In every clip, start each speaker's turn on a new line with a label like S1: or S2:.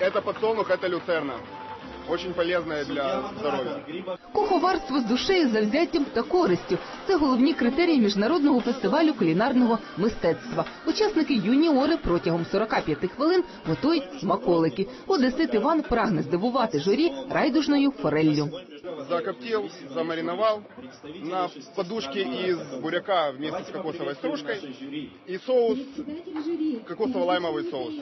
S1: это подсолнух, это люцерна. Очень полезная для здоровья.
S2: Куховарство з душею, завзяттям та користю це головні критерії міжнародного фестивалю кулінарного мистецтва. Учасники юніори протягом 45 хвилин готують смаколики. Одесит Іван прагне здивувати журі райдужною фореллю.
S1: Закоптил, замариновал на подушке из буряка вместе с кокосовой стружкой и соус, кокосово-лаймовый соус.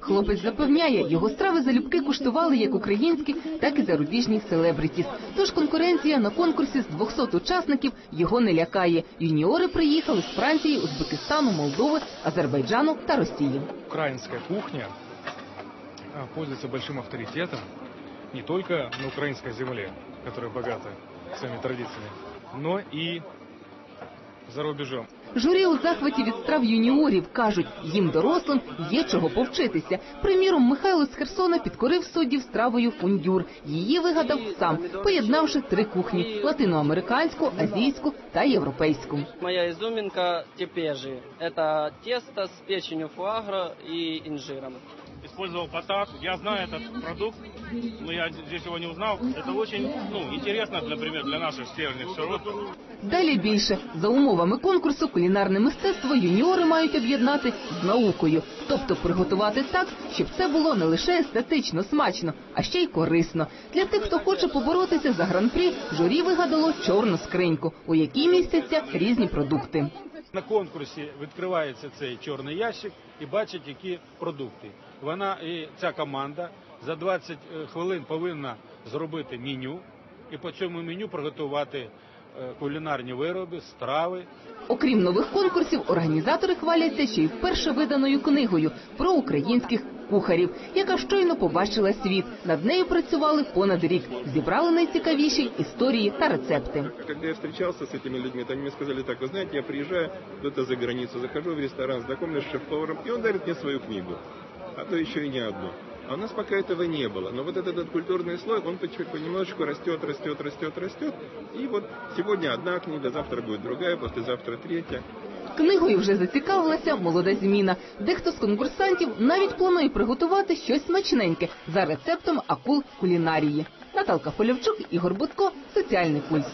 S2: Хлопець запевняє, його страви залюбки куштували як українські, так і зарубіжні селебритіс. Тож конкуренція на конкурсі з 200 учасників його не лякає. Юніори приїхали з Франції, Узбекистану, Молдови, Азербайджану та Росії.
S3: украинская кухня а, пользуется большим авторитетом не только на украинской земле, которая богата своими традициями, но и за рубежом.
S2: Журі у захваті від страв юніорів кажуть, їм дорослим є чого повчитися. Приміром, Михайло з Херсона підкорив суддів стравою фундюр. Її вигадав сам, поєднавши три кухні: латиноамериканську, азійську та європейську.
S4: Моя изюминка тепежи. Это тесто с печенью фуагра и инжиром
S5: использовал потат. Я знаю этот продукт, но я здесь его не узнал. Это очень ну, интересно, например, для наших северных широт.
S2: Далі більше за умовами конкурсу кулінарне мистецтво юніори мають об'єднати з наукою, тобто приготувати так, щоб це було не лише естетично смачно, а ще й корисно. Для тих, хто хоче поборотися за гран-прі, журі вигадало чорну скриньку, у якій містяться різні продукти.
S6: На конкурсі відкривається цей чорний ящик і бачить, які продукти. Вона і ця команда за 20 хвилин повинна зробити меню і по цьому меню приготувати е, кулінарні вироби, страви.
S2: Окрім нових конкурсів, організатори хваляться ще й вперше виданою книгою про українських кухарів, яка щойно побачила світ. Над нею працювали понад рік, зібрали найцікавіші історії та рецепти.
S7: Когда я встречался с этими людьми, то мне сказали так, вы знаете, я приезжаю куда-то за границу, захожу в ресторан, знакомлюсь с шеф-поваром, и он дарит мне свою книгу, а то еще и не одну. А у нас пока этого не было. Но вот этот, этот культурный слой, он поч- понемножечку растет, растет, растет, растет. И вот сегодня одна книга, завтра будет другая, послезавтра третья.
S2: Книгою вже зацікавилася молода зміна. Дехто з конкурсантів навіть планує приготувати щось смачненьке за рецептом акул кулінарії. Наталка Полявчук, Ігор Будко, Соціальний пульс.